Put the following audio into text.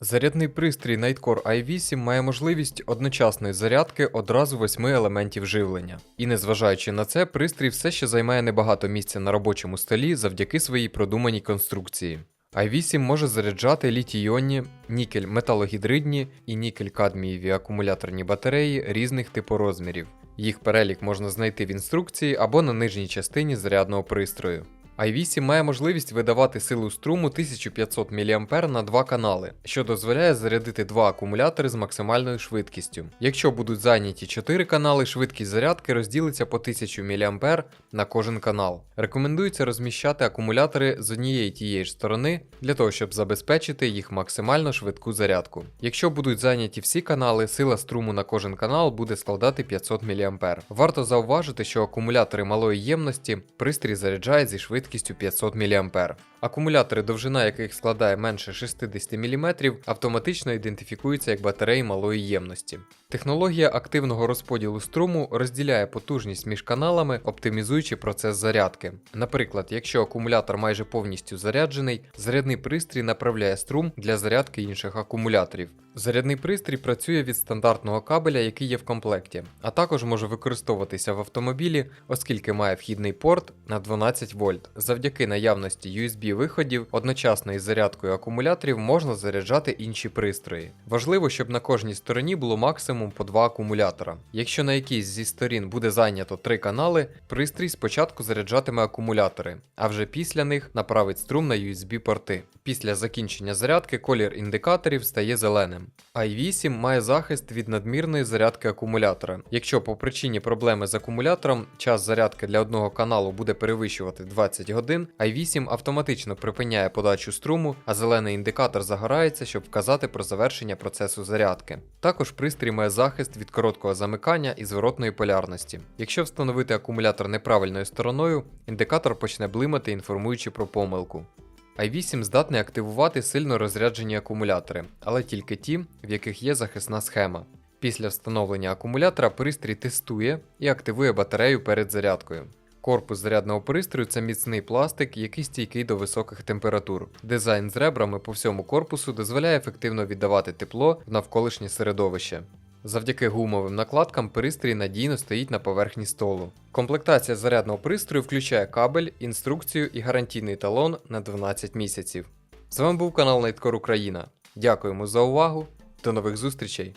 Зарядний пристрій Nightcore i8 має можливість одночасної зарядки одразу восьми елементів живлення. І незважаючи на це, пристрій все ще займає небагато місця на робочому столі завдяки своїй продуманій конструкції. i8 може заряджати літій-іонні, нікель металогідридні і нікель-кадмієві акумуляторні батареї різних типорозмірів. Їх перелік можна знайти в інструкції або на нижній частині зарядного пристрою. I8 має можливість видавати силу струму 1500 мА на два канали, що дозволяє зарядити два акумулятори з максимальною швидкістю. Якщо будуть зайняті 4 канали, швидкість зарядки розділиться по 1000 мА на кожен канал. Рекомендується розміщати акумулятори з однієї тієї ж сторони для того, щоб забезпечити їх максимально швидку зарядку. Якщо будуть зайняті всі канали, сила струму на кожен канал буде складати 500 мА. Варто зауважити, що акумулятори малої ємності пристрій заряджає зі швидкістю 500 мА. Акумулятори, довжина яких складає менше 60 мм, автоматично ідентифікуються як батареї малої ємності. Технологія активного розподілу струму розділяє потужність між каналами, оптимізуючи процес зарядки. Наприклад, якщо акумулятор майже повністю заряджений, зарядний пристрій направляє струм для зарядки інших акумуляторів. Зарядний пристрій працює від стандартного кабеля, який є в комплекті, а також може використовуватися в автомобілі, оскільки має вхідний порт на 12 вольт. Завдяки наявності USB виходів одночасно із зарядкою акумуляторів можна заряджати інші пристрої. Важливо, щоб на кожній стороні було максимум по два акумулятора. Якщо на якійсь зі сторін буде зайнято три канали, пристрій спочатку заряджатиме акумулятори, а вже після них направить струм на USB порти. Після закінчення зарядки колір індикаторів стає зеленим. i8 має захист від надмірної зарядки акумулятора. Якщо по причині проблеми з акумулятором час зарядки для одного каналу буде перевищувати 20 годин, i8 автоматично припиняє подачу струму, а зелений індикатор загорається, щоб вказати про завершення процесу зарядки. Також пристрій має захист від короткого замикання і зворотної полярності. Якщо встановити акумулятор неправильною стороною, індикатор почне блимати, інформуючи про помилку i8 здатний активувати сильно розряджені акумулятори, але тільки ті, в яких є захисна схема. Після встановлення акумулятора пристрій тестує і активує батарею перед зарядкою. Корпус зарядного пристрою це міцний пластик, який стійкий до високих температур. Дизайн з ребрами по всьому корпусу дозволяє ефективно віддавати тепло в навколишнє середовище. Завдяки гумовим накладкам пристрій надійно стоїть на поверхні столу. Комплектація зарядного пристрою включає кабель, інструкцію і гарантійний талон на 12 місяців. З вами був канал Найткор Україна. Дякуємо за увагу. До нових зустрічей!